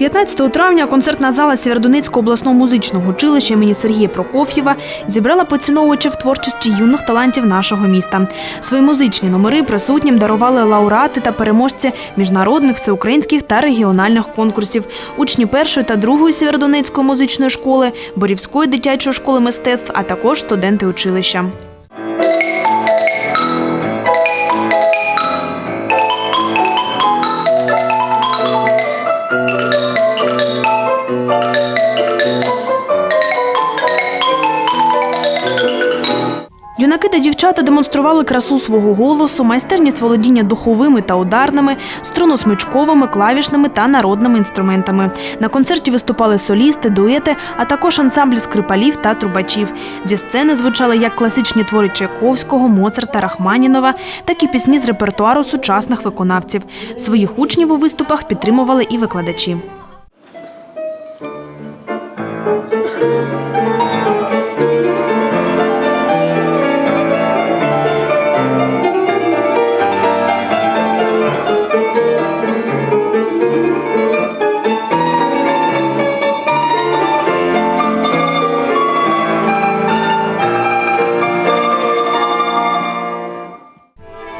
15 травня концертна зала Сєвєродонецького обласного музичного училища імені Сергія Прокоф'єва зібрала поціновувачів творчості юних талантів нашого міста. Свої музичні номери присутнім дарували лауреати та переможці міжнародних, всеукраїнських та регіональних конкурсів, учні першої та другої Сєвєродонецької музичної школи, Борівської дитячої школи мистецтв, а також студенти училища. Юнаки та дівчата демонстрували красу свого голосу, майстерність володіння духовими та ударними, струносмичковими, клавішними та народними інструментами. На концерті виступали солісти, дуети, а також ансамблі скрипалів та трубачів. Зі сцени звучали як класичні твори Чайковського, Моцарта, Рахманінова, так і пісні з репертуару сучасних виконавців. Своїх учнів у виступах підтримували і викладачі.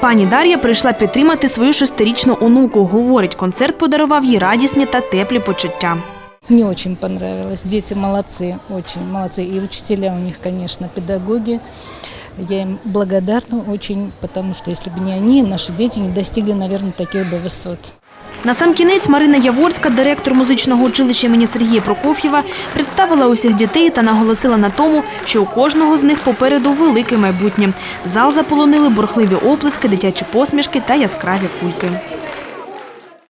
Пані Дар'я прийшла підтримати свою шестирічну онуку. Говорить, концерт подарував їй радісні та теплі почуття. Мне очень понравилось. Дети молодцы, очень молодцы. И учителя у них, конечно, педагоги. Я им благодарна очень, потому что если бы не они, наши дети не достигли, наверное, таких бы высот. На сам кінець Марина Яворська, директор музичного училища імені Сергія Прокоф'єва, представила усіх дітей та наголосила на тому, що у кожного з них попереду велике майбутнє. Зал заполонили бурхливі оплески, дитячі посмішки та яскраві кульки.